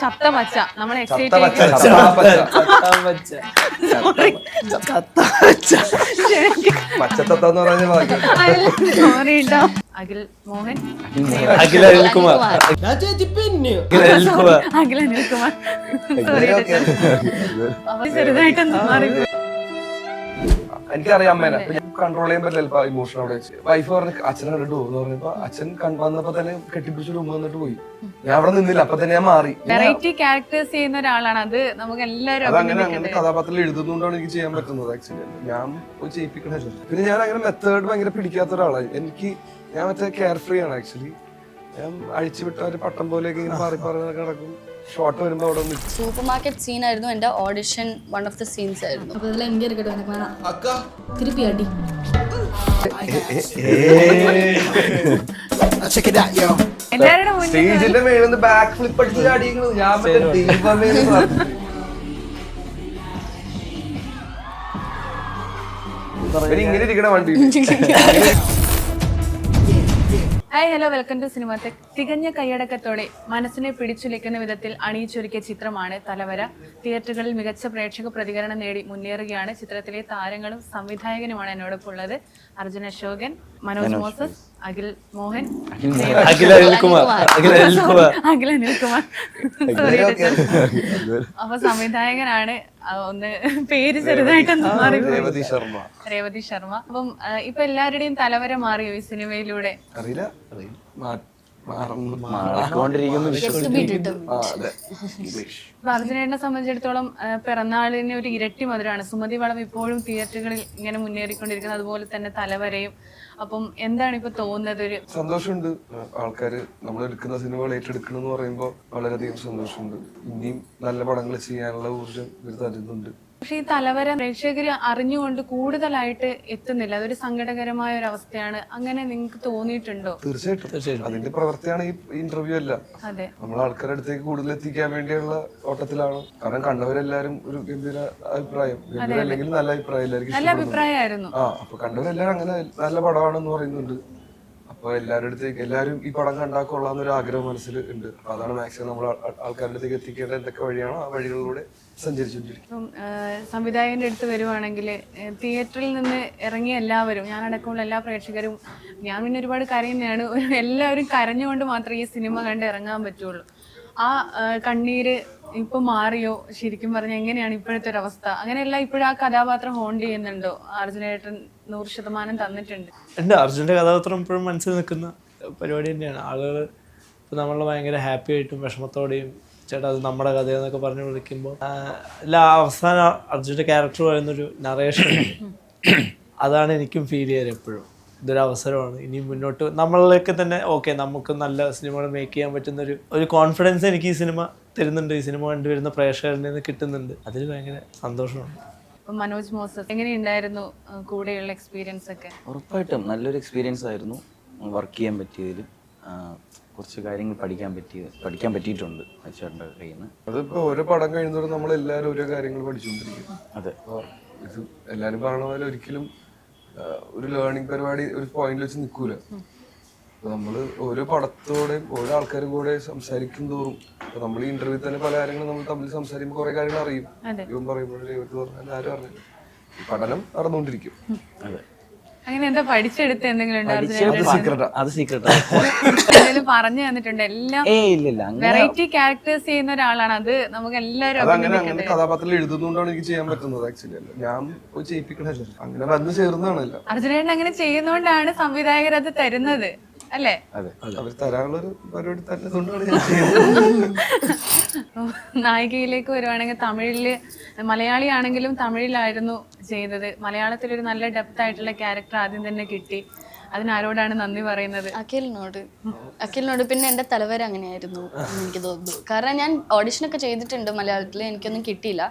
ചത്ത പച്ച നമ്മൾ ചത്ത പച്ച, എക്സൈറ്റ് അഖിൽ മോഹൻ. അനിൽകുമാർ. അനിൽകുമാർ. അഖിൽ അനിൽകുമാർ. സോറി അവർ ചെറുതായിട്ടൊന്ന് മാറി. എനിക്കറിയാം അമ്മേനെ. കൺട്രോൾ ചെയ്യാൻ പറ്റില്ല ഇമോഷൻ അവിടെ വെച്ച്. വൈഫ് പറഞ്ഞു അച്ഛനെ കണ്ടിട്ട് പോകുന്നു പറയുമ്പോ അച്ഛൻ കൺ- വന്നപ്പോ തന്നെ കെട്ടിപ്പിടിച്ചിട്ട് ഉമ്മ വന്നിട്ട് പോയി. ഞാൻ അവിടെ നിന്നില്ല അപ്പൊ തന്നെ ഞാൻ മാറി. വെറൈറ്റി ക്യാരക്ടേഴ്സ് ചെയ്യുന്ന ഒരാളാണ്. അത് നമുക്ക് എല്ലാവരും അത് അങ്ങനെ അഭിനന്ദിക്കേണ്ടത്. കഥാപാത്രത്തിൽ എഴുതുന്നതുകൊണ്ടാണ് എനിക്ക് ചെയ്യാൻ പറ്റുന്നത് ആക്ച്വലി ഞാൻ പോയി ചെയ്യിപ്പിക്കണല്ലോ പിന്നെ ഞാൻ അങ്ങനെ മെത്തേഡ് ഭയങ്കര പിടിക്കാത്ത ഒരാളാണ് എനിക്ക് ഞാൻ മറ്റേ കെയർ ഫ്രീ ആണ് ആക്ച്വലി ഞാൻ അഴിച്ചുവിട്ട ഒരു പട്ടം പോലെയൊക്കെ ഇങ്ങനെ മാറി പറഞ്ഞ് കിടക്കും ഷോട്ട് വരുമ്പോ അവിടെ ഒന്ന് സൂപ്പർ മാർക്കറ്റ് സീൻ ആയിരുന്നു. എന്റെ audition one of the scenes ആയിരുന്നു. അപ്പൊ ഇതിൽ എനിക്ക് ഇരിക്കട്ടെ എനിക്ക് വേണം? തിരുപ്പി അടി സ്റ്റേജിന്റെ മേളിൽ നിന്ന് ബാക്ക് ഫ്ലിപ്പ് അടിച്ച് ഞാൻ മറ്റേ ദൈവമേ. ഇങ്ങനെ ഇരിക്കണ വണ്ടി hi hello welcome to cinema tech. തികഞ്ഞ കൈയടക്കത്തോടെ മനസ്സിനെ പിടിച്ചുലയ്ക്കുന്ന വിധത്തിൽ അണിയിച്ചൊരുക്കിയ ചിത്രമാണ് തലവര. തിയേറ്ററുകളിൽ മികച്ച പ്രേക്ഷക പ്രതികരണം നേടി മുന്നേറുകയാണ് ചിത്രത്തിലെ താരങ്ങളും സംവിധായകനുമാണ് എന്നോടൊപ്പം ഉള്ളത് അർജുൻ അശോകൻ മനോജ് മോസസ് അഖിൽ മോഹൻ. അഖില അനിൽകുമാർ. അഖില അനിൽകുമാർ. അഖിൽ അനിൽകുമാർ. സോറി അപ്പൊ സംവിധായകനാണ് ഒന്ന് പേര് ചെറുതായിട്ടൊന്ന് മാറി രേവതി ശർമ്മ. രേവതി ശർമ്മ. അപ്പം ഇപ്പൊ എല്ലാവരുടെയും തലവര മാറിയോ ഈ സിനിമയിലൂടെ. അറിയില്ല അർജുനേട്ടനെ സംബന്ധിച്ചിടത്തോളം പിറന്നാളിന് ഒരു ഇരട്ടി മധുരമാണ്. സുമതി വളം ഇപ്പോഴും തിയേറ്ററുകളിൽ ഇങ്ങനെ മുന്നേറിക്കൊണ്ടിരിക്കുന്നത്. അതുപോലെ തന്നെ തലവരയും അപ്പം എന്താണ് ഇപ്പൊ തോന്നുന്നത് ഒരു സന്തോഷമുണ്ട്. ആൾക്കാർ നമ്മൾ എടുക്കുന്ന സിനിമകൾ ഏറ്റെടുക്കണം എന്ന് പറയുമ്പോൾ വളരെയധികം സന്തോഷമുണ്ട്. ഇനിയും നല്ല പടങ്ങൾ ചെയ്യാനുള്ള ഊർജം ഇവർ തരുന്നുണ്ട്. പക്ഷെ ഈ തലവര പ്രേക്ഷകർ അറിഞ്ഞുകൊണ്ട് കൂടുതലായിട്ട് എത്തുന്നില്ല. അതൊരു സങ്കടകരമായ ഒരു അവസ്ഥയാണ്. അങ്ങനെ നിങ്ങൾക്ക് തോന്നിയിട്ടുണ്ടോ? തീർച്ചയായിട്ടും. അതിന്റെ പ്രവൃത്തിയാണ് ഈ ഇന്റർവ്യൂ അല്ല അതെ. നമ്മൾ ആൾക്കാരുടെ അടുത്തേക്ക് കൂടുതൽ എത്തിക്കാൻ വേണ്ടിയുള്ള ഓട്ടത്തിലാണ്. കാരണം കണ്ടവരെല്ലാരും ഒരു ഗംഭീര അഭിപ്രായം. ഗംഭീര അല്ലെങ്കിൽ നല്ല അഭിപ്രായം എല്ലാവർക്കും നല്ല ഇഷ്ടപ്പെടുന്നു. അഭിപ്രായമായിരുന്നു. ആ അപ്പൊ കണ്ടവരെല്ലാരും അങ്ങനെ നല്ല പടമാണെന്ന് പറയുന്നുണ്ട്. അപ്പൊ എല്ലാവരുടെ അടുത്തേക്ക് എല്ലാവരും ഈ പടം കണ്ടാൽ കൊള്ളാന്നൊരു ആഗ്രഹം മനസ്സിൽ ഉണ്ട്. അപ്പൊ അതാണ് മാക്സിമം നമ്മൾ ആൾ- ആൾക്കാരുടെ അടുത്തേക്ക് എത്തിക്കേണ്ട എന്തൊക്കെ വഴിയാണോ ആ വഴികളിലൂടെ സഞ്ചരിച്ചുകൊണ്ടിരിക്കും സംവിധായകന്റെ അടുത്ത് വരുവാണെങ്കിൽ തിയേറ്ററിൽ നിന്ന് ഇറങ്ങിയ എല്ലാവരും ഞാൻ അടക്കമുള്ള എല്ലാ പ്രേക്ഷകരും ഞാൻ പിന്നെ ഒരുപാട് കരയുന്നതാണ്. എല്ലാവരും കരഞ്ഞുകൊണ്ട് മാത്രമേ ഈ സിനിമ കണ്ട് ഇറങ്ങാൻ പറ്റുള്ളൂ. ആ കണ്ണീര് ഇപ്പൊ മാറിയോ? ശരിക്കും പറഞ്ഞ എങ്ങനെയാണ് ഇപ്പോഴത്തെ ഒരു അവസ്ഥ അങ്ങനെയല്ല ഇപ്പോഴും ആ കഥാപാത്രം ഹോണ്ട് ചെയ്യുന്നുണ്ടോ? അർജുനേട്ടൻ നൂറ് ശതമാനം തന്നിട്ടുണ്ട്. ഉണ്ട് അർജുന്റെ കഥാപാത്രം ഇപ്പോഴും മനസ്സിൽ നിൽക്കുന്ന പരിപാടി തന്നെയാണ്. ആളുകൾ ഇപ്പം നമ്മൾ ഭയങ്കര ഹാപ്പി ആയിട്ടും വിഷമത്തോടെയും ചേട്ടാ അത് നമ്മുടെ കഥയെന്നൊക്കെ പറഞ്ഞ് വിളിക്കുമ്പോൾ അല്ല അവസാനം അർജുന്റെ ക്യാരക്ടർ പറയുന്നൊരു നറേഷൻ അതാണ് എനിക്കും ഫീൽ ചെയ്യാറ് എപ്പോഴും. ഇതൊരു അവസരമാണ് ഇനി മുന്നോട്ട് നമ്മളിലേക്ക് തന്നെ ഓക്കെ നമുക്ക് നല്ല സിനിമകൾ മേക്ക് ചെയ്യാൻ പറ്റുന്ന ഒരു ഒരു കോൺഫിഡൻസ് എനിക്ക് ഈ സിനിമ തരുന്നുണ്ട്. ഈ സിനിമ കണ്ടുവരുന്ന പ്രേക്ഷകരിൽ നിന്ന് കിട്ടുന്നുണ്ട്. അതിൽ ഭയങ്കര സന്തോഷമുണ്ട്. മനോജ് മോസസ് എങ്ങനെയുണ്ടായിരുന്നു കൂടെയുള്ള എക്സ്പീരിയൻസ് ഒക്കെ? ഉറപ്പായിട്ടും നല്ലൊരു എക്സ്പീരിയൻസ് ആയിരുന്നു വർക്ക് ചെയ്യാൻ പറ്റിയതിൽ കുറച്ച് കാര്യങ്ങൾ പഠിക്കാൻ പറ്റിയ പഠിക്കാൻ പറ്റിയിട്ടുണ്ട് ചേട്ടന്റെ കയ്യിൽ നിന്ന്. അതിപ്പോ ഓരോ പടം കഴിയുന്നതോറും നമ്മൾ എല്ലാവരും ഓരോ കാര്യങ്ങൾ പഠിച്ചുകൊണ്ടിരിക്കും അതെ. ഇത് എല്ലാവരും പറഞ്ഞ പോലെ ഒരിക്കലും ഒരു ലേണിംഗ് പരിപാടി ഒരു പോയിന്റിൽ വെച്ച് നിൽക്കൂല നമ്മൾ ഓരോ പടത്തോടെയും ഓരോ ആൾക്കാരും കൂടെ സംസാരിക്കും തോറും നമ്മൾ ഈ ഇന്റർവ്യൂ തന്നെ പല കാര്യങ്ങളും നമ്മൾ തമ്മിൽ സംസാരിക്കുമ്പോൾ കുറെ കാര്യങ്ങൾ അറിയും. ഇവൻ പറഞ്ഞാൽ ആരും അറിയില്ല ഈ പഠനം നടന്നുകൊണ്ടിരിക്കും അതെ. അങ്ങനെ എന്താ പഠിച്ചെടുത്ത് എന്തെങ്കിലും ഉണ്ടോ അത് സീക്രട്ടാ അത് സീക്രട്ട് എന്തെങ്കിലും പറഞ്ഞു തന്നിട്ടുണ്ട്. എല്ലാം ഏ ഇല്ല ഇല്ല അങ്ങനെ വെറൈറ്റി ക്യാരക്ടേഴ്സ് ചെയ്യുന്ന ഒരാളാണ്. അത് നമുക്ക് എല്ലാവരും അത് അങ്ങനെ കഥാപാത്രത്തിൽ എഴുതുന്നതുകൊണ്ടാണ് എനിക്ക് ചെയ്യാൻ പറ്റുന്നത് ആക്ച്വലി അല്ല ഞാൻ പോയി ചെയ്യിപ്പിക്കണല്ലോ അങ്ങനെ വന്ന് ചേർന്നതാണല്ലോ. അർജുനേട്ടൻ അങ്ങനെ ചെയ്യുന്നോണ്ടാണ് സംവിധായകർ അത് തരുന്നത്. അല്ലേ? അതെ. അവർ തരാനുള്ള ഒരു പരിപാടി തന്നെ നായികയിലേക്ക് വരുവാണെങ്കിൽ തമിഴിൽ മലയാളി ആണെങ്കിലും തമിഴിലായിരുന്നു ചെയ്തത്. മലയാളത്തിൽ ഒരു നല്ല ഡെപ്ത് ആയിട്ടുള്ള ക്യാരക്ടർ ആദ്യം തന്നെ കിട്ടി. അതിനാരോടാണ് നന്ദി പറയുന്നത്? അഖിലിനോട്. അഖിലിനോട് പിന്നെ എന്റെ തലവര അങ്ങനെയായിരുന്നു എനിക്ക് തോന്നുന്നു. കാരണം ഞാൻ ഓഡിഷനൊക്കെ ചെയ്തിട്ടുണ്ട് മലയാളത്തിൽ എനിക്കൊന്നും കിട്ടിയില്ല.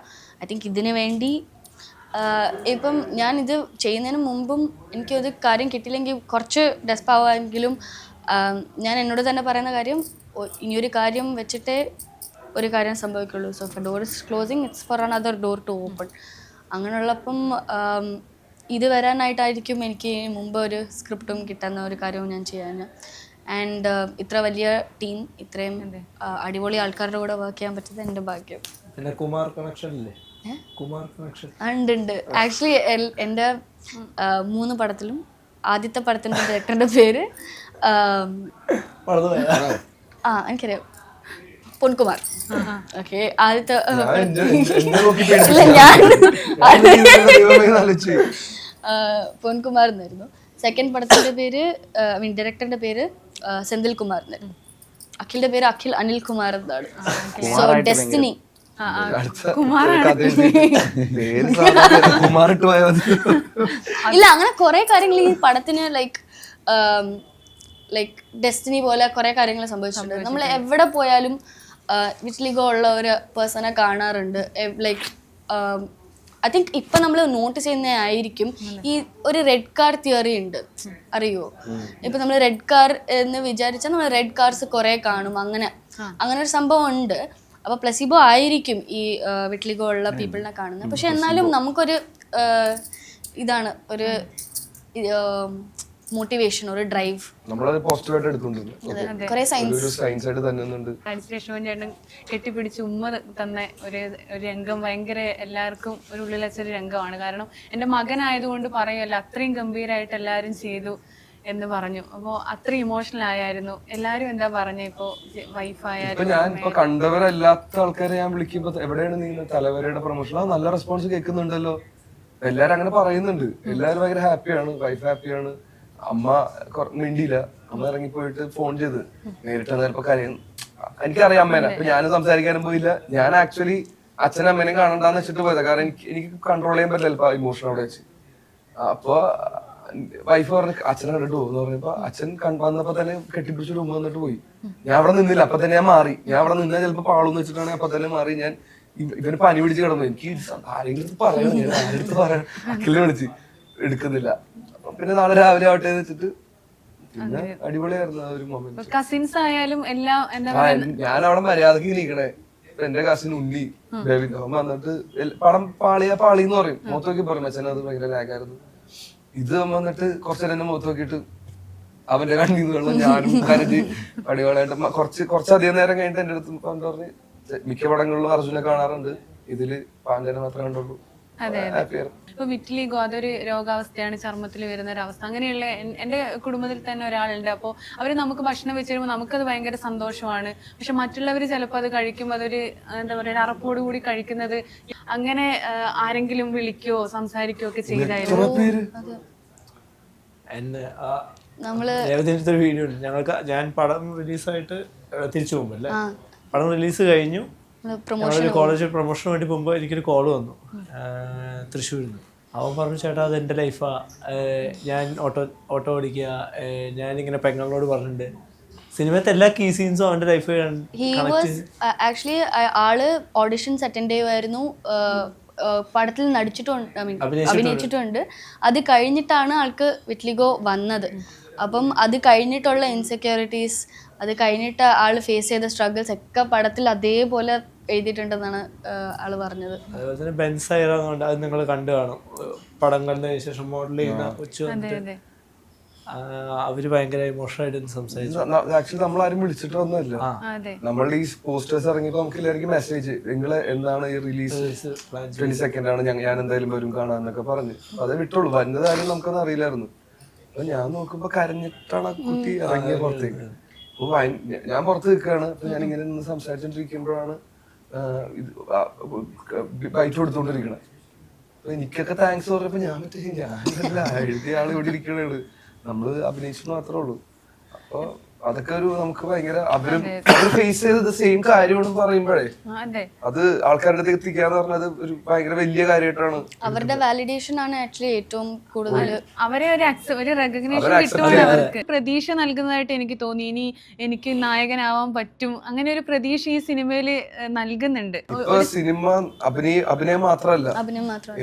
ഐ തിങ്ക് ഇതിനു വേണ്ടി ഇപ്പം ഞാൻ ഇത് ചെയ്യുന്നതിന് മുമ്പും എനിക്കൊരു കാര്യം കിട്ടിയില്ലെങ്കിൽ കുറച്ച് ഡെസ്പാവാമെങ്കിലും ഞാൻ എന്നോട് തന്നെ പറയുന്ന കാര്യം ഇനിയൊരു കാര്യം വെച്ചിട്ടേ ഒരു കാര്യം സംഭവിക്കുള്ളൂ. So for door is closing it's for another door to open അങ്ങനെയുള്ളപ്പം ഇത് വരാനായിട്ടായിരിക്കും എനിക്ക് മുമ്പ് ഒരു സ്ക്രിപ്റ്റും കിട്ടുന്ന ഒരു കാര്യവും ഞാൻ ചെയ്യാൻ ആൻഡ് ഇത്ര വലിയ ടീം ഇത്രയും അടിപൊളി ആൾക്കാരുടെ കൂടെ വർക്ക് ചെയ്യാൻ പറ്റുന്നത് എന്റെ ഭാഗ്യം. പിന്നെ കുമാർ കണക്ഷൻ ഇല്ലേ? ഉണ്ട് ഉണ്ട്. ആക്ച്വലി എന്റെ മൂന്ന് പടത്തിലും ആദ്യത്തെ പടത്തിന്റെ ഡയറക്ടറിന്റെ പേര് ആം, ആ എനിക്കറിയാം. പൊൻകുമാർ. ഓക്കെ ആദ്യത്തെ പൊൻകുമാർ എന്നായിരുന്നു. സെക്കൻഡ് പടത്തിന്റെ പേര് മീൻ ഡയറക്ടറിന്റെ പേര് സെന്തിൽ കുമാർ എന്നായിരുന്നു. അഖിലിന്റെ പേര് അഖിൽ അനിൽ കുമാർ എന്നാണ് സോ ഡെസ്റ്റിനി ഇല്ല അങ്ങനെ കുറെ കാര്യങ്ങൾ ഈ പടത്തിന് ലൈക്ക് ലൈക്ക് ഡെസ്റ്റിനി പോലെ കുറെ കാര്യങ്ങൾ സംഭവിച്ചിട്ടുണ്ട്. നമ്മൾ എവിടെ പോയാലും വിറ്റ്ലിഗോ ഉള്ള ഒരു പേഴ്സണെ കാണാറുണ്ട്. ലൈക്ക് ഐ തിങ്ക് ഇപ്പൊ നമ്മൾ നോട്ട് ചെയ്യുന്ന ആയിരിക്കും. ഈ ഒരു റെഡ് കാർ തിയറി ഉണ്ട്. അറിയോ? ഇപ്പൊ നമ്മൾ റെഡ് കാർ എന്ന് വിചാരിച്ചാൽ നമ്മൾ റെഡ് കാർസ് കുറെ കാണും. അങ്ങനെ അങ്ങനെ ഒരു സംഭവം ഉണ്ട്. അപ്പൊ പ്ലസിബോ ആയിരിക്കും ഈ വിട്ടിലിഗോ ഉള്ള പീപ്പിളിനെ കാണുന്നത്. പക്ഷെ എന്നാലും നമുക്കൊരു ഇതാണ് ഒരു മോട്ടിവേഷൻ ഒരു ഡ്രൈവ് നമ്മളത് പോസിറ്റീവായിട്ട് കുറേ സയൻസ് ആയിട്ട് ചേട്ടൻ കെട്ടിപ്പിടിച്ച് ഉമ്മ തന്ന ഒരു ഒരു രംഗം ഭയങ്കര എല്ലാവർക്കും ഒരു ഉള്ളിൽ വെച്ചൊരു രംഗമാണ്. കാരണം എന്റെ മകനായതുകൊണ്ട് പറയുമല്ലോ അത്രയും ഗംഭീരമായിട്ട് എല്ലാവരും ചെയ്തു. എന്ന് പറഞ്ഞു. അപ്പോൾ അത്ര ഇമോഷണൽ ആയായിരുന്നു. എല്ലാരും എന്താ പറഞ്ഞ ഇപ്പോ? വൈഫായാലും ഞാൻ ഇപ്പൊ കണ്ടവരല്ലാത്ത ആൾക്കാരെ ഞാൻ വിളിക്കുമ്പോ എവിടെയാണ് നീ തലവരയുടെ പ്രൊമോഷൻ ആ നല്ല റെസ്പോൺസ് കേൾക്കുന്നുണ്ടല്ലോ. എല്ലാരും അങ്ങനെ പറയുന്നുണ്ട്. എല്ലാരും ഭയങ്കര ഹാപ്പിയാണ് വൈഫ് ഹാപ്പിയാണ് അമ്മ മിണ്ടിയില്ല. അമ്മ ഇറങ്ങിപ്പോയിട്ട് ഫോൺ ചെയ്ത്. നേരിട്ട് ചിലപ്പോ കരയും എനിക്കറിയാം അമ്മേനെ. അപ്പൊ ഞാൻ സംസാരിക്കാനും പോയില്ല. ഞാൻ ആക്ച്വലി അച്ഛനും അമ്മേനെയും കാണണ്ടെന്ന് വെച്ചിട്ട് പോയതാ. കാരണം എനിക്ക് എനിക്ക് കൺട്രോൾ ചെയ്യാൻ പറ്റില്ല ഇമോഷൻ അവിടെ വെച്ച്. അപ്പൊ വൈഫ് പറഞ്ഞു അച്ഛനെ കണ്ടിട്ട് പോകുന്നു. പറഞ്ഞപ്പോ അച്ഛൻ കണ്ടപ്പോ വന്നപ്പോ തന്നെ കെട്ടിപ്പിടിച്ചിട്ട് ഉമ്മ വന്നിട്ട് പോയി. ഞാൻ അവിടെ നിന്നില്ല. അപ്പൊ തന്നെ ഞാൻ മാറി. ഞാൻ അവിടെ നിന്നാൽ ചിലപ്പോ പാളൂന്ന് വെച്ചിട്ടാണ് അപ്പൊ തന്നെ മാറി. ഞാൻ ഇവ- ഇവന് പനി പിടിച്ച് കിടന്നു. എനിക്ക് ആരെങ്കിലും പറയണം. ഞാൻ ആരുടെ അടുത്ത് പറയാൻ അഖിലിനെ വിളിച്ച്. എടുക്കുന്നില്ല. പിന്നെ നാളെ രാവിലെ ആവട്ടെ എന്ന് വെച്ചിട്ട് പിന്നെ അടിപൊളിയായിരുന്നു ആ ഒരു മൊമെന്റ് കസിൻസ് ആയാലും എല്ലാം എന്താ ഞാൻ അവിടെ മര്യാദയ്ക്ക് ഇരിക്കണേ. എന്റെ കസിൻ ഉണ്ണി ബേബി അവൻ വന്നിട്ട് പടം പാളിയാ പാളിന്ന് പറയും. മൊത്തം നോക്കി പറയും അച്ഛനത് അത് ഭയങ്കര ലാഗായിരുന്നു ഇത് വന്നിട്ട് കുറച്ചു നേരം മുഖത്ത് നോക്കിയിട്ട് അവന്റെ കണ്ണിൽ വെള്ളം ഞാനും കരഞ്ഞ് അടിപൊളിയായിട്ട് മ- കുറച്ച് കുറച്ചധികം നേരം കഴിഞ്ഞിട്ട് എന്റെ അടുത്ത് പറഞ്ഞ് മിക്ക പടങ്ങളിലും അർജുനെ കാണാറുണ്ട്. ഇതിൽ പാഞ്ചനെ മാത്രമേ കണ്ടുള്ളൂ. ഹാപ്പിയായിരുന്നു ഇപ്പൊ വിറ്റ്ലിഗോ അതൊരു രോഗാവസ്ഥയാണ് ചർമ്മത്തിൽ വരുന്ന ഒരു അവസ്ഥ. അങ്ങനെയുള്ള എന്റെ എന്റെ കുടുംബത്തിൽ തന്നെ ഒരാളുണ്ട്. അപ്പോൾ അവർ നമുക്ക് ഭക്ഷണം വെച്ച് തരുമ്പോൾ നമുക്കത് ഭയങ്കര സന്തോഷമാണ്. പക്ഷെ മറ്റുള്ളവർ ചിലപ്പോൾ അത് കഴിക്കുമ്പോൾ അതൊരു എന്താ പറയുക അറപ്പോട് കൂടി കഴിക്കുന്നത് അങ്ങനെ ആരെങ്കിലും വിളിക്കോ സംസാരിക്കോ ഒക്കെ ചെയ്തായിരുന്നു. നമ്മൾ വീഡിയോ ഉണ്ട്. ഞങ്ങൾക്ക് ഞാൻ പടം റിലീസായിട്ട് തിരിച്ചു പോകുമ്പോൾ അല്ലേ? പടം റിലീസ് കഴിഞ്ഞു. ഞങ്ങളൊരു കോളേജ് പ്രൊമോഷന് വേണ്ടി പോകുമ്പോൾ എനിക്കൊരു കോൾ വന്നു. തൃശ്ശൂരിൽ നിന്ന് അവൻ പറഞ്ഞു ചേട്ടാ അത് എന്റെ ലൈഫാ ഞാൻ ഓട്ടോ ഓട്ടോ ഓടിക്കുക. ഞാനിങ്ങനെ പെങ്ങളോട് പറഞ്ഞിട്ടുണ്ട്. സിനിമത്തെ എല്ലാ key സീൻസും life actually all auditions attend ചെയ്യുമായിരുന്നു പടത്തിൽ നടിച്ചിട്ടുണ്ട് ഐ മീൻ അഭിനയിച്ചിട്ടുണ്ട്. അത് കഴിഞ്ഞിട്ടാണ് ആൾക്ക് വിറ്റ്ലിഗോ വന്നത്. അപ്പം അത് കഴിഞ്ഞിട്ടുള്ള ഇൻസെക്യൂരിറ്റീസ് അത് കഴിഞ്ഞിട്ട് ആൾ ഫേസ് ചെയ്ത സ്ട്രഗിൾസ് ഒക്കെ പടത്തിൽ അതേപോലെ എഴുതിയിട്ടുണ്ടെന്നാണ് ആൾ പറഞ്ഞത്. അതുപോലെ തന്നെ ബെൻസ് ഐറങ്ങുണ്ട് അത് നിങ്ങൾ കണ്ടു കാണും. പടം കണ്ടതിന് ശേഷം മോഡൽ ചെയ്യുന്ന കൊച്ചു അതെ അവർ ഭയങ്കര ഇമോഷണൽ ആയിട്ട് സംസാരിച്ചു. ആക്ച്വലി നമ്മൾ ആരും വിളിച്ചിട്ടൊന്നുമില്ല. അതെ. നമ്മൾ ഈ പോസ്റ്റേഴ്സ് ഇറങ്ങിയപ്പോ നമുക്ക് എല്ലാവർക്കും മെസ്സേജ് നിങ്ങൾ എന്താണ് ഈ റിലീസ് ട്വന്റി സെക്കൻഡ് ആണ് ഞാൻ ഞാൻ എന്തായാലും വരും കാണാന്നൊക്കെ പറഞ്ഞു. അതേ വിട്ടുള്ളൂ. വരുന്നതായാലും നമുക്കൊന്നും അറിയില്ലായിരുന്നു. അപ്പൊ ഞാൻ നോക്കുമ്പോ കരഞ്ഞിട്ടാണ് ആ കുട്ടി ഇറങ്ങിയ പുറത്തേക്ക്. ഞാൻ പുറത്ത് നിൽക്കുകയാണ്. അപ്പൊ ഞാൻ ഇങ്ങനെ നിന്ന് സംസാരിച്ചോണ്ടിരിക്കുമ്പോഴാണ് ബൈറ്റ് കൊടുത്തോണ്ടിരിക്കണേ. എനിക്കൊക്കെ താങ്ക്സ് പറഞ്ഞപ്പോ ഞാൻ മറ്റേ ഞാനല്ല എഴുതിയ ആൾ ഇവിടെ ഇരിക്കണേ നമ്മൾ അഭിനയിച്ചു മാത്രമേ ഉള്ളൂ. അപ്പൊ അതൊക്കെ ഒരു നമുക്ക് ഭയങ്കര അവരും അവർ ഫേസ് ചെയ്തത് സെയിം കാര്യമാണെന്ന് പറയുമ്പോഴേ അതെ. അത് ആൾക്കാരുടെ അടുത്ത് എത്തിക്കാന്ന് പറഞ്ഞത് ഒരു ഭയങ്കര വലിയ കാര്യമായിട്ടാണ് അവരുടെ വാലിഡേഷൻ ആണ് ആക്ച്വലി ഏറ്റവും കൂടുതൽ അവരെ ഒരു ഒരു റെക്കഗ്നേഷൻ അവർക്ക് പ്രതീക്ഷ നൽകുന്നതായിട്ട് എനിക്ക് തോന്നി. ഇനി എനിക്ക് നായകനാവാൻ പറ്റും. അങ്ങനെ ഒരു പ്രതീക്ഷ ഈ സിനിമയിൽ നൽകുന്നുണ്ട്. സിനിമ അഭിനയ അഭിനയം മാത്രമല്ല.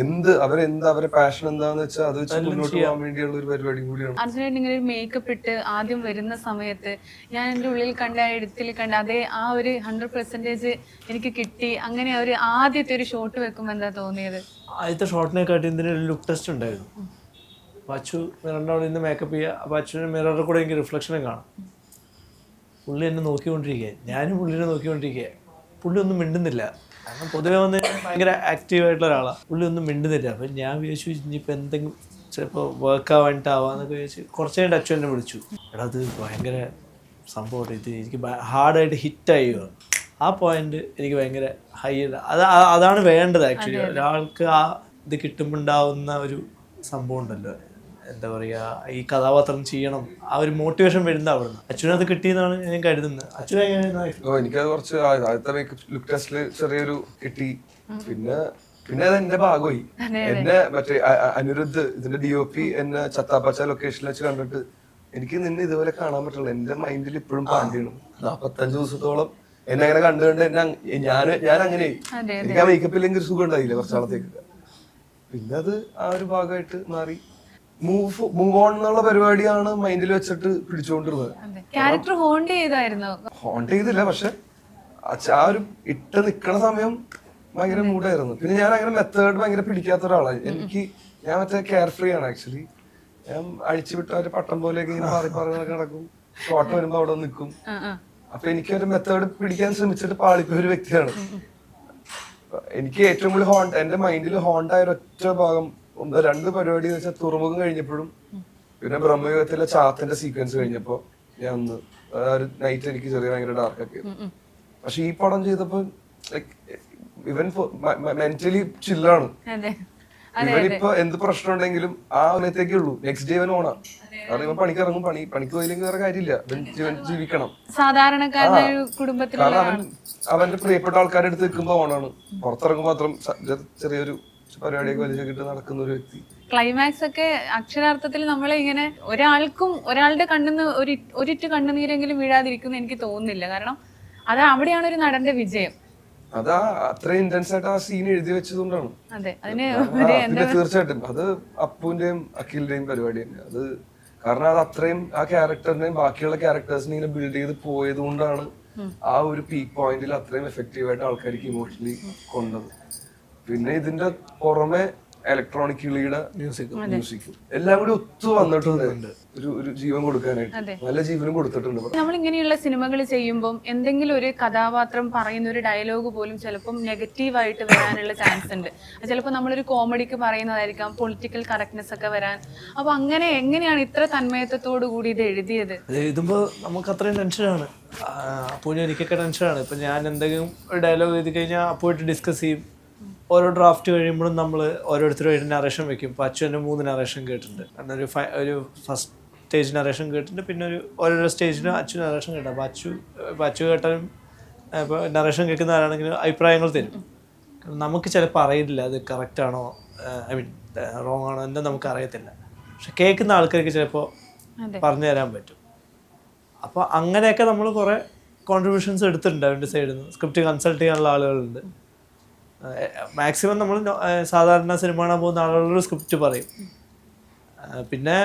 എന്ത് അവരെന്ത് അവരെ പാഷൻ എന്താന്ന് വെച്ചാൽ അത് വെച്ച് മുന്നോട്ട് പോകാൻ വേണ്ടിയുള്ള ഒരു പരിപാടി കൂടിയാണ്. അർജുനായിട്ട് ഇങ്ങനെ ഒരു മേക്കപ്പ് ഇട്ട് ആദ്യം വരുന്ന സമയത്ത് ഞാൻ എന്റെ ഉള്ളിൽ കണ്ട എഴുത്തിൽ കണ്ട അതേ ആ ഒരു ഹൺഡ്രഡ് പെർസെന്റേജ് എനിക്ക് കിട്ടി. അങ്ങനെ ഒരു ആദ്യത്തെ ഒരു ഷോട്ട് വെക്കുമ്പോൾ എന്താ തോന്നിയത്? ആദ്യത്തെ ഷോട്ടിനെ കാട്ടി ഇതിന് ലുക്ക് ടെസ്റ്റ് ഉണ്ടായിരുന്നു. അപ്പൊ അച്ചു അവിടെ നിന്ന് മേക്കപ്പ് ചെയ്യുക അപ്പോൾ അച്ചുവിന് മിററിൽ കൂടെ എനിക്ക് റിഫ്ലക്ഷനും കാണാം. പുള്ളി എന്നെ നോക്കിക്കൊണ്ടിരിക്കുക ഞാനും പുള്ളിനെ നോക്കിക്കൊണ്ടിരിക്കുക പുള്ളി ഒന്നും മിണ്ടുന്നില്ല. കാരണം പൊതുവെ വന്ന് ഭയങ്കര ആക്റ്റീവായിട്ടുള്ള ഒരാളാണ് പുള്ളി ഒന്നും മിണ്ടുന്നില്ല. അപ്പം ഞാൻ വിചാരിച്ചു ഇനിയിപ്പോൾ എന്തെങ്കിലും ചിലപ്പോൾ വർക്ക് ആവാനിട്ടാവാന്നൊക്കെ ചോദിച്ച് കുറച്ച് കഴിഞ്ഞിട്ട് അച്ഛൻ എന്നെ വിളിച്ചു എടാ അത് ഭയങ്കര സംഭവം ഇത് എനിക്ക് ഹാർഡായിട്ട് ഹിറ്റായി ആ പോയിന്റ് എനിക്ക് ഭയങ്കര ഹൈ അത് അതാണ് വേണ്ടത് ആക്ച്വലി ഒരാൾക്ക് ആ ഇത് കിട്ടുമ്പോണ്ടാവുന്ന ഒരു സംഭവം ഉണ്ടല്ലോ. എന്താ പറയുക ഈ കഥാപാത്രം ചെയ്യണം. ആ ഒരു മോട്ടിവേഷൻ വരുന്ന അവിടുന്ന്. അച്ഛനും അത് കിട്ടിയെന്നാണ് ഞാൻ കരുതുന്നത്. അച്ഛനും എനിക്കത് കുറച്ച് ആദ്യത്തെ ലുക്ക് ടെസ്റ്റിൽ ചെറിയൊരു കിട്ടി. പിന്നെ പിന്നെ അത് എന്റെ ഭാഗമായി. എന്നെ മറ്റേ അനിരുദ്ധ് ഇതിന്റെ ഡി ഒ പി എന്നെ ചത്താപ്പച്ച ലൊക്കേഷനിൽ വെച്ച് കണ്ടിട്ട് എനിക്ക് നിന്നെ ഇതുപോലെ കാണാൻ പറ്റുള്ളൂ എന്റെ മൈൻഡിൽ ഇപ്പോഴും പാണ്ടിയാണ് നാപ്പത്തഞ്ച് ദിവസത്തോളം എന്നെ അങ്ങനെ കണ്ടു കണ്ട് എന്നെ ഞാൻ ഞാൻ അങ്ങനെ എനിക്ക് ആ മേക്കപ്പ് ഇല്ലെങ്കിൽ സുഖം ഉണ്ടായില്ല കുറച്ചാളത്തേക്ക്? പിന്നെ അത് ആ ഒരു ഭാഗമായിട്ട് മാറി. മൂവ് മൂവ് ഓൺ എന്നുള്ള പരിപാടിയാണ് മൈൻഡിൽ വെച്ചിട്ട് പിടിച്ചുകൊണ്ടിരുന്നത് ക്യാരക്ടർ ഹോണ്ട് ചെയ്തായിരുന്നു? ഹോണ്ട് ചെയ്തില്ല പക്ഷെ ആ ഒരു ഇട്ട് നിക്കണ സമയം ഭയങ്കര മൂഡായിരുന്നു പിന്നെ ഞാൻ അങ്ങനെ മെത്തേഡ് ഭയങ്കര പിടിക്കാത്ത ഒരാളായി. എനിക്ക് ഞാൻ മറ്റേ കെയർ ഫ്രീ ആണ് ആക്ച്വലി ഞാൻ അഴിച്ചു വിട്ട ഒരു പട്ടം പോലെയൊക്കെ ഇങ്ങനെ മാറി പറഞ്ഞൊക്കെ നടക്കും ഷോട്ട് വരുമ്പോ അവിടെ നിൽക്കും. അപ്പൊ എനിക്ക് ഒരു മെത്തേഡ് പിടിക്കാൻ ശ്രമിച്ചിട്ട് പാളിപ്പോയ ഒരു വ്യക്തിയാണ്. എനിക്ക് ഏറ്റവും കൂടുതൽ ഹോണ്ട് എന്റെ മൈൻഡിൽ ഹോണ്ടായ ഒറ്റ ഭാഗം ഒന്ന് രണ്ട് പരിപാടി എന്ന് വെച്ചാൽ തുറമുഖം കഴിഞ്ഞപ്പോഴും പിന്നെ ബ്രഹ്മയുഗത്തിലെ ചാത്തിന്റെ സീക്വൻസ് കഴിഞ്ഞപ്പോ ഞാൻ ഒന്ന് ഒരു നൈറ്റ് എനിക്ക് ചെറിയ ഭയങ്കര ഡാർക്ക് ഒക്കെ ആയിരുന്നു. പക്ഷെ ഈ പടം ചെയ്തപ്പോ ഇവൻ മെന്റലി ചില്ലാണ് ഇവനിപ്പോ എന്ത് പ്രശ്നം ഉണ്ടെങ്കിലും ആ സമയത്തേക്കേ ഉള്ളൂ നെക്സ്റ്റ് ഡേ ഇവൻ ഓണാ. കാരണം ഇവൻ പണിക്ക് ഇറങ്ങും. പണി പണിക്ക് പോയില്ലെങ്കിൽ വേറെ കാര്യമില്ല. ഇവൻ ജീവിക്കണം. കാരണം അവൻ അവന്റെ പ്രിയപ്പെട്ട ആൾക്കാരുടെ അടുത്ത് നിൽക്കുമ്പോ ഓണാണ്. പുറത്തിറങ്ങുമ്പോ മാത്രം ചെറിയൊരു പരിപാടിയൊക്കെ വലിച്ചിട്ട് നടക്കുന്ന ഒരു വ്യക്തി. ക്ലൈമാക്സ് ഒക്കെ അക്ഷരാർത്ഥത്തിൽ നമ്മളെ ഇങ്ങനെ ഒരാൾക്കും ഒരാളുടെ കണ്ണിന്ന് ഒരു ഒരിറ്റ് കണ്ണുനീരെങ്കിലും വീഴാതിരിക്കുന്ന എനിക്ക് തോന്നുന്നില്ല. കാരണം അത് അവിടെയാണ് ഒരു നടന്റെ വിജയം. അത് അത്ര അത്രയും ഇന്റൻസ് ആയിട്ട് ആ സീൻ എഴുതി വെച്ചതുകൊണ്ടാണ്. പിന്നെ തീർച്ചയായിട്ടും അത് അപ്പുവിന്റെയും അഖിലിന്റെയും പരിപാടി തന്നെ അത് കാരണം അത് അത്രയും ആ ക്യാരക്ടറിനെയും ബാക്കിയുള്ള ക്യാരക്ടേഴ്സിനെ ഇങ്ങനെ ബിൽഡ് ചെയ്ത് പോയത് കൊണ്ടാണ് ആ ഒരു പീക്ക് പോയിന്റിൽ അത്രയും എഫക്റ്റീവ് ആയിട്ട് ആൾക്കാർക്ക് ഇമോഷണലി കൊണ്ടത്. പിന്നെ ഇതിന്റെ പുറമെ ഇലക്ട്രോണിക് കിളിയുടെ മ്യൂസിക് മ്യൂസിക്കും എല്ലാം കൂടി ഒത്തു വന്നിട്ടുണ്ട്. ഒരു ഒരു ജീവൻ കൊടുക്കാനായിട്ട്. നല്ല ജീവനും കൊടുത്തിട്ടുണ്ട് നമ്മൾ ഇങ്ങനെയുള്ള സിനിമകൾ ചെയ്യുമ്പോൾ എന്തെങ്കിലും ഒരു കഥാപാത്രം പറയുന്ന ഒരു ഡയലോഗ് പോലും ചിലപ്പം നെഗറ്റീവായിട്ട് വരാനുള്ള ചാൻസ് ഉണ്ട്. ചിലപ്പോൾ നമ്മളൊരു കോമഡിക്ക് പറയുന്നതായിരിക്കാം പൊളിറ്റിക്കൽ കറക്റ്റ്നെസ് ഒക്കെ വരാൻ. അപ്പൊ അങ്ങനെ എങ്ങനെയാണ് ഇത്ര തന്മയത്വത്തോടു കൂടി ഇത് എഴുതിയത്? എഴുതുമ്പോൾ നമുക്ക് അത്രയും ടെൻഷനാണ് അപ്പോഴും എനിക്കൊക്കെ ടെൻഷനാണ് ഇപ്പം ഞാൻ എന്തെങ്കിലും ഡയലോഗ് എഴുതി കഴിഞ്ഞാൽ അപ്പോയിട്ട് ഡിസ്കസ് ചെയ്യും. ഓരോ ഡ്രാഫ്റ്റ് കഴിയുമ്പോഴും നമ്മൾ ഓരോരുത്തരും ഒരു നറേഷൻ വെക്കും. ഇപ്പോൾ അച്ചു മൂന്ന് നറേഷൻ കേട്ടിട്ടുണ്ട്. അന്നൊരു ഒരു ഫൈ ഒരു ഫസ്റ്റ് സ്റ്റേജ് നറേഷൻ കേട്ടിട്ടുണ്ട്. പിന്നെ ഒരു ഓരോരോ സ്റ്റേജിലും അച്ചു നറേഷൻ കേട്ടു അപ്പോൾ അച്ചു ഇപ്പോൾ അച്ചു കേട്ടാലും ഇപ്പോൾ നറേഷൻ കേൾക്കുന്ന ആരാണെങ്കിലും അഭിപ്രായങ്ങൾ തരും. നമുക്ക് ചിലപ്പോൾ അറിയില്ല അത് കറക്റ്റ് ആണോ ഐ മീൻ റോങ് ആണോ എന്താ നമുക്ക് അറിയത്തില്ല. പക്ഷെ കേൾക്കുന്ന ആൾക്കാർക്ക് ചിലപ്പോൾ പറഞ്ഞു തരാൻ പറ്റും. അപ്പോൾ അങ്ങനെയൊക്കെ നമ്മൾ കുറേ കോൺട്രിബ്യൂഷൻസ് എടുത്തിട്ടുണ്ട് അവന്റെ സൈഡിൽ നിന്ന് സ്ക്രിപ്റ്റ് കൺസൾട്ട് ചെയ്യാനുള്ള ആളുകളുണ്ട്. മാക്സിമം നമ്മൾ സാധാരണ സിനിമ കാണാൻ പോകുന്ന ആളുകളൊരു സ്ക്രിപ്റ്റ് പറയും. പിന്നെ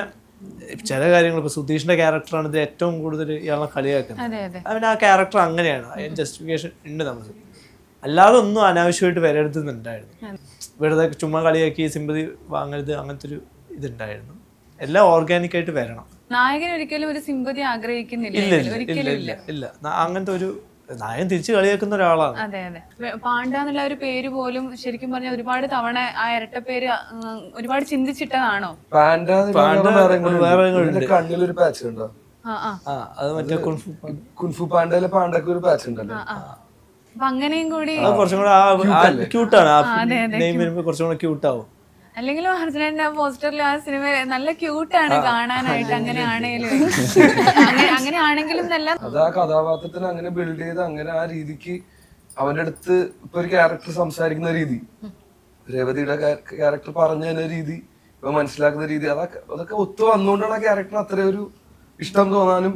ചില കാര്യങ്ങൾ ഇപ്പോൾ സുധീഷിന്റെ ക്യാരക്ടറാണ് ഇതിൽ ഏറ്റവും കൂടുതൽ ഇയാളെ കളിയാക്കുന്നത്. അവൻ ആ ക്യാരക്ടർ അങ്ങനെയാണ്. അതിന് ജസ്റ്റിഫിക്കേഷൻ ഉണ്ട് നമുക്ക്. അല്ലാതെ ഒന്നും അനാവശ്യമായിട്ട് വരരുതെന്നുണ്ടായിരുന്നു വെറുതെ ചുമ്മാ കളിയാക്കി സിമ്പതി വാങ്ങരുത് അങ്ങനത്തെ ഒരു ഇതുണ്ടായിരുന്നു. എല്ലാം ഓർഗാനിക് ആയിട്ട് വരണം. നായകൻ ഒരിക്കലും ഒരു സിമ്പതി ആഗ്രഹിക്കുന്നില്ല. ഇല്ല ഇല്ല. ഇല്ല. അങ്ങനത്തെ ഒരു നായകൻ തിരിച്ചു കളിയാക്കുന്ന ഒരാളാണ്. അതെ അതെ. പാണ്ഡ എന്നുള്ള ഒരു പേര് പോലും ശരിക്കും പറഞ്ഞ ഒരുപാട് തവണ ആ ഇരട്ട പേര് ഒരുപാട് ചിന്തിച്ചിട്ടതാണോ? പാൻഡ വേറെ കണ്ണിലൊരു പാച്ച് ഉണ്ടോ. ആ അത് മറ്റേ കുൻഫു കുൻഫു പാൻഡയിലെ പാണ്ടക്ക് ഒരു പാച്ച് ഉണ്ടല്ലോ. അപ്പൊ അങ്ങനെയും കൂടി അത് കുറച്ചും കൂടെ ആ ക്യൂട്ടാണ് ആ നെയിം വരുമ്പോൾ കുറച്ചും കൂടെ ക്യൂട്ടാവും അല്ലെങ്കിലും അർജുനന്റെ പോസ്റ്ററിൽ ആ സിനിമ നല്ല ക്യൂട്ടാണ് കാണാനായിട്ട് അങ്ങനെ അങ്ങനെയാണെങ്കിലും അങ്ങനെ അങ്ങനെ ആണെങ്കിലും നല്ല അത് ആ കഥാപാത്രത്തിന് അങ്ങനെ ബിൽഡ് ചെയ്ത് അങ്ങനെ ആ രീതിക്ക് അവന്റെ അടുത്ത് ഇപ്പൊ ഒരു ക്യാരക്ടർ സംസാരിക്കുന്ന രീതി. രേവതിയുടെ ക്യാരക്ടർ പറഞ്ഞു തരുന്ന രീതി ഇപ്പൊ മനസ്സിലാക്കുന്ന രീതി. അതൊക്കെ അതൊക്കെ ഒത്തു വന്നുകൊണ്ടാണ് ആ ക്യാരക്ടർ അത്ര ഒരു ഇഷ്ടം തോന്നാനും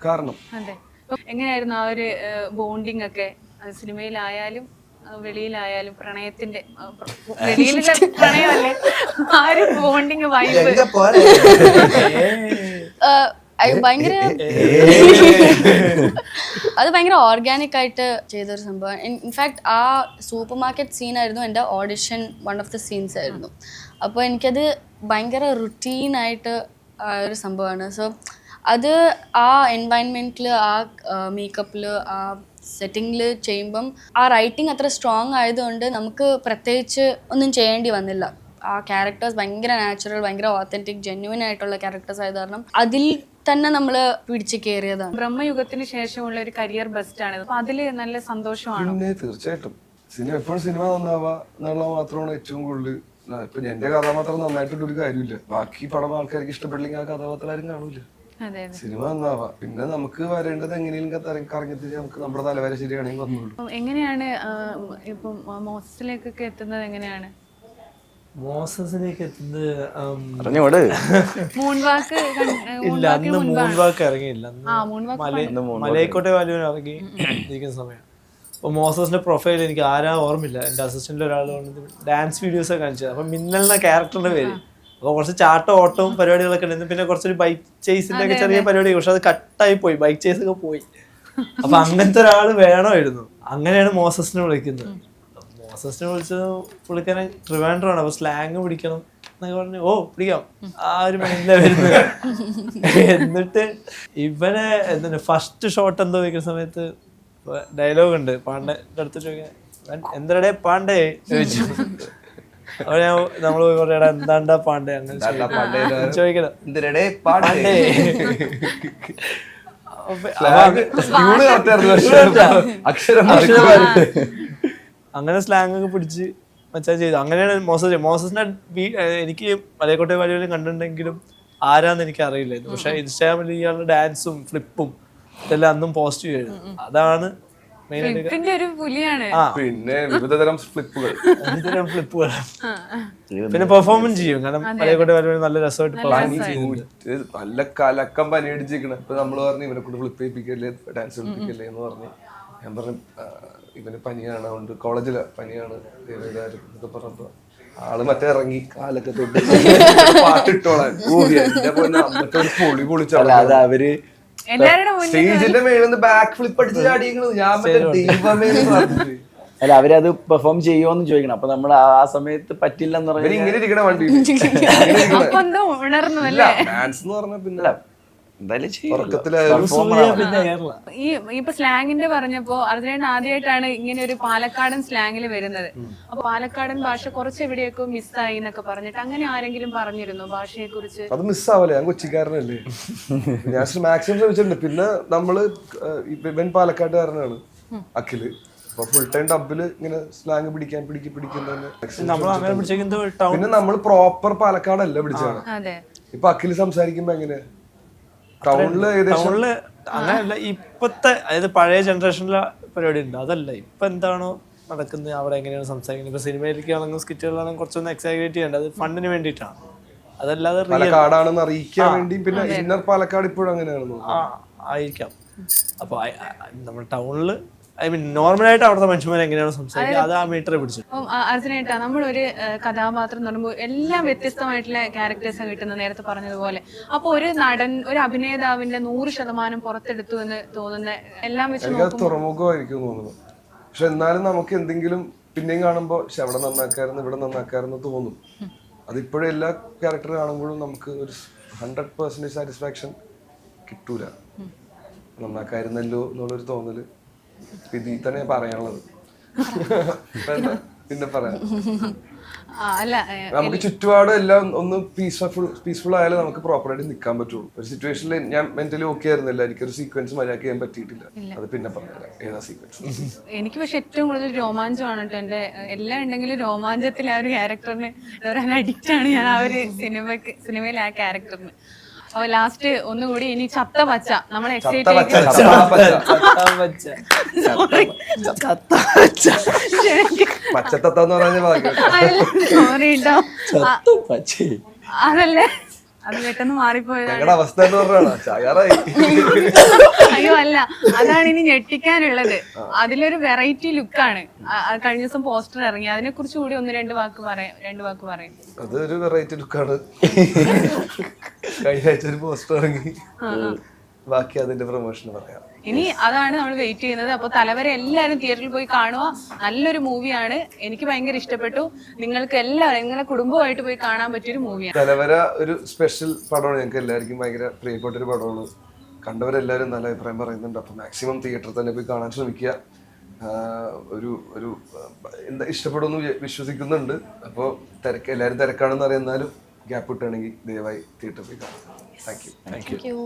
കാരണം. അതെ. എങ്ങനെയായിരുന്നു ആ ഒരു ബോണ്ടിങ് ഒക്കെ? സിനിമയിലായാലും വെളിയിലായാലും പ്രണയത്തിന്റെ പ്രണയമല്ലേ? ആ ഒരു ബോണ്ടിങ് വൈബ് ഭയങ്കര അത് ഭയങ്കര ഓർഗാനിക് ആയിട്ട് ചെയ്തൊരു സംഭവം ഇൻഫാക്ട് ആ സൂപ്പർ മാർക്കറ്റ് സീനായിരുന്നു എന്റെ audition one of the scenes ആയിരുന്നു. അപ്പോൾ എനിക്കത് ഭയങ്കര റുട്ടീനായിട്ട് ഒരു സംഭവമാണ്. സോ അത് ആ എൻവയൺമെന്റിൽ ആ മേക്കപ്പിൽ ആ സെറ്റിങ്ങിൽ ചെയ്യുമ്പം ആ റൈറ്റിംഗ് അത്ര സ്ട്രോങ് ആയതുകൊണ്ട് നമുക്ക് പ്രത്യേകിച്ച് ഒന്നും ചെയ്യേണ്ടി വന്നില്ല. ആ ക്യാരക്ടേഴ്സ് ഭയങ്കര നാച്ചുറൽ ഭയങ്കര ഓത്തന്റിക് ജെന്യുവൻ ആയിട്ടുള്ള ക്യാരക്ടേഴ്സ് ആയത് കാരണം അതിൽ തന്നെ നമ്മൾ പിടിച്ച് കയറിയതാണ് ബ്രഹ്മയുഗത്തിന് ശേഷമുള്ള ഒരു കരിയർ ബെസ്റ്റ് ആണ്. അപ്പൊ അതിൽ നല്ല സന്തോഷമാണ്? പിന്നെ തീർച്ചയായിട്ടും. സിനിമ എപ്പോഴും സിനിമ നന്നാവുക എന്നുള്ള മാത്രമാണ് ഏറ്റവും കൂടുതൽ ഇപ്പൊ എന്റെ കഥാപാത്രം നന്നായിട്ടുള്ള ഒരു കാര്യമില്ല ബാക്കി പടം ആൾക്കാർക്ക് ഇഷ്ടപ്പെട്ടില്ലെങ്കിൽ ആ കഥാപാത്രം ആരും കാണൂല. സിനിമ നന്നാവാ പിന്നെ നമുക്ക് വരേണ്ടത് എങ്ങനെയെങ്കിലും കറങ്ങിത്തിരി നമുക്ക് നമ്മുടെ തലവര ശരിയാണെങ്കിൽ വന്നോളൂ. അപ്പം എങ്ങനെയാണ് ഇപ്പം മോസസിലേക്കൊക്കെ എത്തുന്നത് എങ്ങനെയാണ്? മോസസിലേക്ക് എത്തുന്നത് ഇല്ല അന്ന് മൂൺ വാക്ക് ഇറങ്ങിയില്ല. മല മലയക്കോട്ടെ വാല്യൂവിന് ഇറങ്ങി ഇരിക്കുന്ന സമയം. അപ്പോൾ മോസസിന്റെ പ്രൊഫൈൽ എനിക്ക് ആരാ ഓർമ്മയില്ല. എന്റെ അസിസ്റ്റന്റ് ഒരാൾ ഡാൻസ് വീഡിയോസ് ഒക്കെ കാണിച്ചത്. അപ്പം മിന്നലിന ക്യാരക്ടറിന്റെ പേര്. അപ്പോൾ കുറച്ച് ചാട്ടം ഓട്ടവും പരിപാടികളൊക്കെ ഉണ്ടായിരുന്നു പിന്നെ കുറച്ചൊരു ബൈക്ക് ചേസിന്റെ ഒക്കെ ചെറിയ പരിപാടി പക്ഷെ അത് കട്ടായി പോയി. ബൈക്ക് ചേസ് ഒക്കെ പോയി. അപ്പൊ അങ്ങനത്തെ ഒരാൾ വേണമായിരുന്നു. അങ്ങനെയാണ് മോസസിനെ വിളിക്കുന്നത്. മോസസിനെ വിളിച്ചത് പുള്ളിക്കാരൻ ട്രിവാൻഡ്രമാണ്. അപ്പൊ സ്ലാങ് പിടിക്കണം എന്നൊക്കെ പറഞ്ഞു ഓ പിടിക്കാം. ആ ഒരു മൈൻഡിലെ വരുന്നത്. എന്നിട്ട് ഇവനെ എന്താണ് ഫസ്റ്റ് ഷോട്ട് എന്തോ വയ്ക്കുന്ന സമയത്ത് ഡയലോഗ് ഉണ്ട്. പാണ്ഡെ അടുത്ത് ചോദിക്കാൻ "ഇവൻ എന്തരടെ പാണ്ഡേ? ചോദിച്ചു. അപ്പൊ ഞാൻ നമ്മൾ പറയടാ എന്താണ്ടാ പാണ്ഡേ അങ്ങനെ ചോദിക്കണം. എന്തിനടെ പാണ്ഡേ അങ്ങനെ സ്ലാങ് ഒക്കെ പിടിച്ച് മച്ചാൻ ചെയ്തു. അങ്ങനെയാണ് മോസസ് മോസസിനെ എനിക്ക് മലയക്കോട്ടെ വാലിയിലും കണ്ടിട്ടുണ്ടെങ്കിലും ആരാന്ന് എനിക്ക് അറിയില്ലായിരുന്നു. പക്ഷെ ഇൻസ്റ്റാഗ്രാമിൽ ഇയാളുടെ ഡാൻസും ഫ്ലിപ്പും ഇതെല്ലാം അന്നും പോസ്റ്റ് ചെയ്യുന്നു അതാണ് ഇതിന്റെ ഒരു പുലിയാണ്. പിന്നെ വിവിധതരം ഫ്ലിപ്പുകൾ ഫ്ലിപ്പുകൾ പിന്നെ പെർഫോമൻസ് ചെയ്യും. കാരണം നല്ല രസമായിട്ട് നല്ല കലക്കം പനി അടിച്ചിരിക്കണം ഇപ്പൊ നമ്മൾ പറഞ്ഞു ഇവനെ കൂടെ ഫ്ലിപ്പ് ചെയ്യിപ്പിക്കല്ലേ ഡാൻസ് കളിപ്പിക്കല്ലേ എന്ന് പറഞ്ഞു. ഞാൻ പറഞ്ഞു "ആ, ഇവന് പനിയാണ്. അതുകൊണ്ട് കോളേജിലെ പനിയാണ്. എന്നൊക്കെ പറഞ്ഞപ്പോ ആൾ മറ്റേ ഇറങ്ങി കാലൊക്കെ തൊട്ട് പാട്ടിട്ടോളാൻ. ഓ എന്റെ പൊന്നെ പൊളി അത് അവർ സ്റ്റേജിന്റെ മേളിൽ നിന്ന് ബാക്ക് ഫ്ലിപ്പ് അടിച്ച് ചാടിയിരിക്കണത്. ഞാൻ മറ്റേ ദൈവമേ എന്ന് പറഞ്ഞിട്ട്. അല്ല അവരത് പെർഫോം ചെയ്യുമോന്ന് ചോദിക്കണം. അപ്പൊ നമ്മൾ ആ സമയത്ത് പറ്റില്ലെന്ന് ഇവന് പറഞ്ഞാൽ ഇങ്ങനെ ഇരിക്കണ വണ്ടി ഡാൻസ് എന്ന് പറഞ്ഞ പിന്നെ ഈ ഇപ്പൊ സ്ലാങ്ങിന്റെ പറഞ്ഞപ്പോ അർജുനൻ ആദ്യമായിട്ടാണ് ഇങ്ങനെ ഒരു പാലക്കാടൻ സ്ലാങ്ങിൽ വരുന്നത്. അപ്പൊ പാലക്കാടൻ ഭാഷ കുറച്ച് എവിടെയൊക്കെ മിസ്സായി എന്നൊക്കെ പറഞ്ഞിട്ട് അങ്ങനെ ആരെങ്കിലും പറഞ്ഞിരുന്നു ഭാഷയെ കുറിച്ച് അത് മിസ്സാവല്ലേ ഞാൻ കൊച്ചിക്കാരനല്ലേ. ഞാൻ മാക്സിമം ശ്രമിച്ചിട്ടുണ്ട്. പിന്നെ നമ്മൾ ഇപ്പൊ ഇവൻ പാലക്കാട്ടുകാരനാണ് അഖിൽ. ഫുൾ ടൈം ഡബിൽ ഇങ്ങനെ സ്ലാങ് പിടിക്കാൻ പിടിക്കി ടൗൺ പിന്നെ നമ്മൾ പ്രോപ്പർ പാലക്കാടല്ല പിടിച്ചാണ് അതെ. ഇപ്പൊ അഖിൽ സംസാരിക്കുമ്പോ എങ്ങനെ ടൗണിൽ അങ്ങനെയല്ല ഇപ്പത്തെ അതായത് പഴയ ജനറേഷനിലെ പരിപാടി ഉണ്ട്. അതല്ല ഇപ്പൊ എന്താണോ നടക്കുന്നത് അവിടെ എങ്ങനെയാണ് സംസാരിക്കുന്നത് ഇപ്പൊ സിനിമയിലേക്ക് ആണെങ്കിൽ സ്കിറ്റുകളാണെങ്കിൽ കുറച്ചൊന്ന് എക്സാഗ്രേറ്റ് ചെയ്യേണ്ടത് അത് ഫണ്ടിന് വേണ്ടിയിട്ടാണ്. അതല്ലാതെ റിയൽ പാലക്കാടാണെന്ന് അറിയിക്കാൻ വേണ്ടി പിന്നെ ഇന്നർ പാലക്കാട് ഇപ്പോഴും അങ്ങനെയാണ് ആ ആയിരിക്കാം. അപ്പൊ നമ്മുടെ ടൗണിൽ ഐ മീൻ നോർമലായിട്ട് അവിടുത്തെ മനുഷ്യന്മാർ എങ്ങനെയാണ് സംസാരിക്കുക? അത് ആ മീറ്ററെ പിടിച്ചു അർജുനായിട്ടാ നമ്മളൊരു കഥാപാത്രം എന്ന് പറയുമ്പോൾ എല്ലാം വ്യത്യസ്തമായിട്ടുള്ള ക്യാരക്ടേഴ്സ് കിട്ടുന്ന നേരത്തെ പറഞ്ഞതുപോലെ. അപ്പൊ ഒരു നടൻ ഒരു അഭിനേതാവിന്റെ നൂറ് ശതമാനം പുറത്തെടുത്തു എന്ന് തോന്നുന്ന എല്ലാം വെച്ച് തുറമുഖമായിരിക്കും തോന്നുന്നു പക്ഷെ എന്നാലും നമുക്ക് എന്തെങ്കിലും പിന്നെയും കാണുമ്പോൾ പക്ഷെ അവിടെ നന്നാക്കായിരുന്നു ഇവിടെ നന്നാക്കായിരുന്നു തോന്നും. അതിപ്പോഴും എല്ലാ ക്യാരക്ടർ കാണുമ്പോഴും നമുക്ക് ഒരു ഹൺഡ്രഡ് പെർസെന്റേജ് സാറ്റിസ്ഫാക്ഷൻ കിട്ടൂല. നന്നാക്കായിരുന്നല്ലോ എന്നുള്ളൊരു തോന്നൽ. ഇതിൽ തന്നെ പറയാനുള്ളത്? പിന്നെ പറയാം. നമുക്ക് ചുറ്റുപാടും എല്ലാം ഒന്ന് പീസ്ഫുൾ പീസ്ഫുൾ ആയാലേ നമുക്ക് പ്രോപ്പറായിട്ട് നിൽക്കാൻ പറ്റുള്ളൂ. ഒരു സിറ്റുവേഷനിൽ ഞാൻ മെന്റലി ഓക്കെ ആയിരുന്നില്ല. എനിക്കൊരു സീക്വൻസ് മര്യാദ ചെയ്യാൻ പറ്റിയിട്ടില്ല. അത് പിന്നെ പറഞ്ഞില്ല ഏതാ സീക്വൻസ് എനിക്ക് പക്ഷെ ഏറ്റവും കൂടുതൽ രോമാഞ്ചമാണ് കേട്ടോ എന്റെ എല്ലാം ഉണ്ടെങ്കിലും രോമാഞ്ചത്തിൽ ആ ഒരു ക്യാരക്ടറിന് അഡിക്റ്റ് ആണ് ഞാൻ ആ ഒരു സിനിമക്ക് സിനിമയിലെ ആ ക്യാരക്ടറിന് അപ്പൊ ലാസ്റ്റ് ഒന്നുകൂടി ഇനി ചത്ത പച്ച. നമ്മൾ എക്സൈറ്റ് പച്ചത്തത്ത എന്ന് പറഞ്ഞ അതല്ലേ? അത് പെട്ടെന്ന് മാറിപ്പോയത് ഞങ്ങളുടെ അവസ്ഥ അയ്യോ അല്ല. അതാണ് ഇനി ഞെട്ടിക്കാനുള്ളത്. അതിലൊരു വെറൈറ്റി ലുക്കാണ് കഴിഞ്ഞ ദിവസം പോസ്റ്റർ ഇറങ്ങി. അതിനെ കുറിച്ച് കൂടി ഒന്ന് രണ്ട് വാക്ക് പറയാം രണ്ട് വാക്ക് പറയും. അതൊരു വെറൈറ്റി ലുക്കാണ് കഴിഞ്ഞ ആഴ്ച ഒരു പോസ്റ്റർ ഇറങ്ങി. ബാക്കി അതിന്റെ പ്രൊമോഷൻ പറയാം. ഇനി അതാണ് നമ്മൾ വെയിറ്റ് ചെയ്യുന്നത്. അപ്പോൾ തലവരെ എല്ലാവരും തിയേറ്ററിൽ പോയി കാണുക. നല്ലൊരു മൂവിയാണ് എനിക്ക് ഭയങ്കര ഇഷ്ടപ്പെട്ടു. നിങ്ങൾക്ക് എല്ലാവരും നിങ്ങളെ കുടുംബമായിട്ട് പോയി കാണാൻ പറ്റിയൊരു മൂവിയാണ് തലവര ഒരു സ്പെഷ്യൽ പടമാണ്. ഞങ്ങൾക്ക് എല്ലാവർക്കും ഭയങ്കര പ്രിയപ്പെട്ട ഒരു പടമാണ്. കണ്ടവരെല്ലാവരും നല്ല അഭിപ്രായം പറയുന്നുണ്ട്. അപ്പോൾ മാക്സിമം തിയേറ്ററിൽ തന്നെ പോയി കാണാൻ ശ്രമിക്കുക. ഒരു ഒരു എന്താ ഇഷ്ടപ്പെടുമെന്ന് വിശ്വസിക്കുന്നുണ്ട്. അപ്പോൾ തിരക്ക് എല്ലാവരും തിരക്കാണെന്ന് അറിയുന്നാലും ഗ്യാപ്പ് കിട്ടുകയാണെങ്കിൽ ദയവായി തിയേറ്ററിൽ പോയി കാണാം താങ്ക് യു താങ്ക് യു